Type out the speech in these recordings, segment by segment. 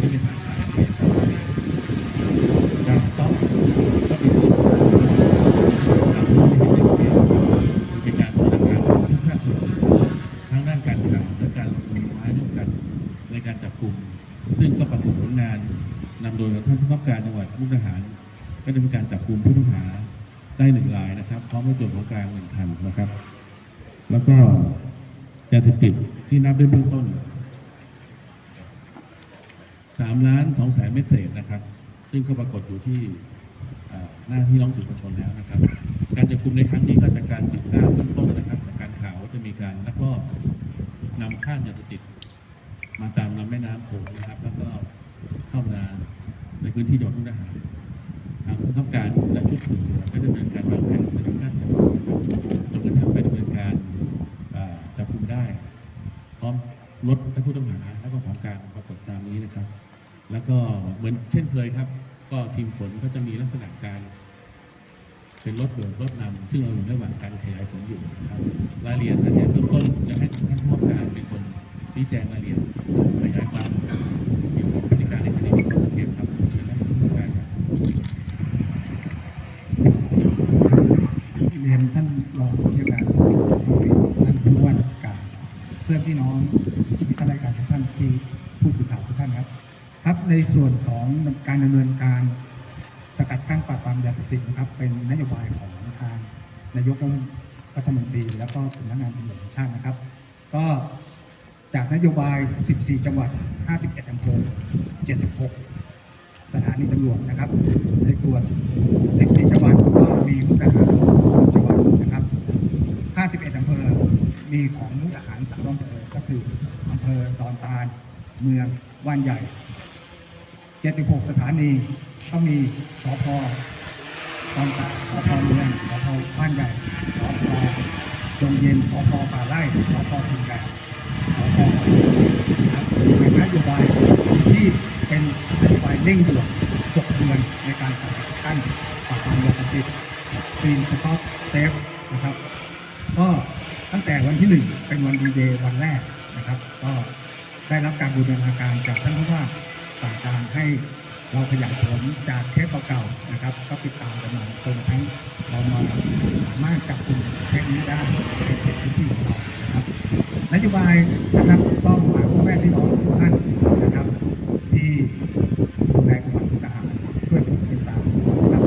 ไม้ร่วมกันในการจับกลุ่มซึ่งก็ปรากฏผลงานนำโดยท่านผู้กำกับการจังหวัดมุกดาหารก็ได้มีการจับกลุ่มผู้ต้องหาได้หนึ่งรายนะครับ พร้อมด้วยตัวของกลางหนึ่งคันนะครับ แล้วก็ยาเสพติดที่นับได้เบื้องต้น สามล้านสองแสนเม็ดเศษนะครับ ซึ่งก็ปรากฏอยู่ที่หน้าที่ร้องสื่อมวลชนแล้วนะครับ การจับกลุ่มในครั้งนี้ก็จากการสืบทราบเบื้องต้นนะครับจากการข่าวจะมีการลักลอบนำข้ามยาเสพติดมาตามลำแม่น้ำโขงนะครับ แล้วก็เข้ามาในพื้นที่จังหวัดมุกดาหารทางผู้กำกับการและชุดสืบสวนก็ดำเนินการวางแผนสกัดกั้นจับกลุ่มนะครับจนกระทั่งไปดำเนินการอ่าจับกลุ่มได้ พร้อม รถและผู้ต้องหาแล้วก็ของกลางปรากฏตามนี้นะครับ แล้วก็เหมือนเช่นเคยครับ ก็ทีมฝนก็จะมีลักษณะการเป็นรถเบิกรถนำซึ่งเราอยู่ระหว่างการขยายผลอยู่นะครับรายละเอียดอันนี้เบื้องต้นจะให้ท่านผู้ว่าการเป็นคนชี้แจงรายละเอียดขยายความเกี่ยวกับพฤติการในคดีที่เขาสังเกตครับเชิญท่านผู้ว่าการครับเรียนท่านรองผู้จัดการท่านผู้ว่าการเพื่อนพี่น้อง ที่ข้าราชการทุกท่านที่ผู้สื่อข่าวทุกท่านครับ ครับในส่วนของการดำเนินการสกัดกั้นปราบปรามยาเสพติดนะครับ เป็นนโยบายของทางนายกรัฐมนตรีแล้วก็สำนักงานตำรวจแห่งชาตินะครับ ก็จากนโยบาย 14 จังหวัด 51อำเภอ 76 สถานีตำรวจนะครับ ในส่วน 14 จังหวัดก็มีมุกดาหารจังหวัดนะครับ 51 อำเภอ มีของมุกดาหารสามอำเภอก็คืออำเภอดอนตาล เมืองว่านใหญ่ 76 สถานีก็มีสพตอนตาสพเมืองสพบ้านใหญ่สพจงเย็นสพป่าไร่สพทุนใหญ่สพนะครับเป็นนโยบายที่เป็นนโยบายเร่งด่วน6เดือนในการสกัดกั้นปราบปรามยาเสพติดฟีนสต็อปเซฟนะครับ ก็ตั้งแต่วันที่หนึ่งเป็นวันดีเดย์วันแรก นะครับ ก็ได้รับการบูรณาการจากท่านผู้ว่าสั่งการให้เราขยายผลจากเทปเก่าๆนะครับ ก็ติดตามกันมาจนทั้งเรามาสามารถจับกลุ่มเทปนี้ได้ในพื้นที่ของเรานะครับนโยบายนะครับต้องฝากพ่อแม่พี่น้องทุกท่านนะครับ ที่ดูแลจังหวัดมุกดาหารช่วยติดตามนะครับ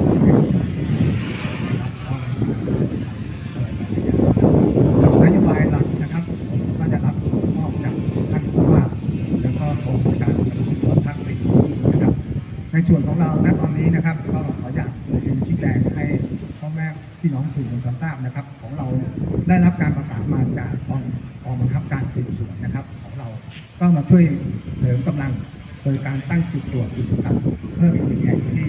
นะครับก็นโยบายหลักนะครับผมก็จะรับมอบจากท่านผู้ว่าแล้วก็กองบัญชาการตำรวจภาคสี่นะครับ ในส่วนของเราณตอนนี้นะครับ ก็ขออยากเรียนชี้แจงให้พ่อแม่พี่น้องสื่อมวลชนทราบนะครับ ของเราได้รับการประสานมาจากกองกองบังคับการสืบสวนนะครับ ของเราก็มาช่วยเสริมกำลัง โดยการตั้งจุดตรวจจุดสกัดเพิ่มอีกหนึ่งแห่งที่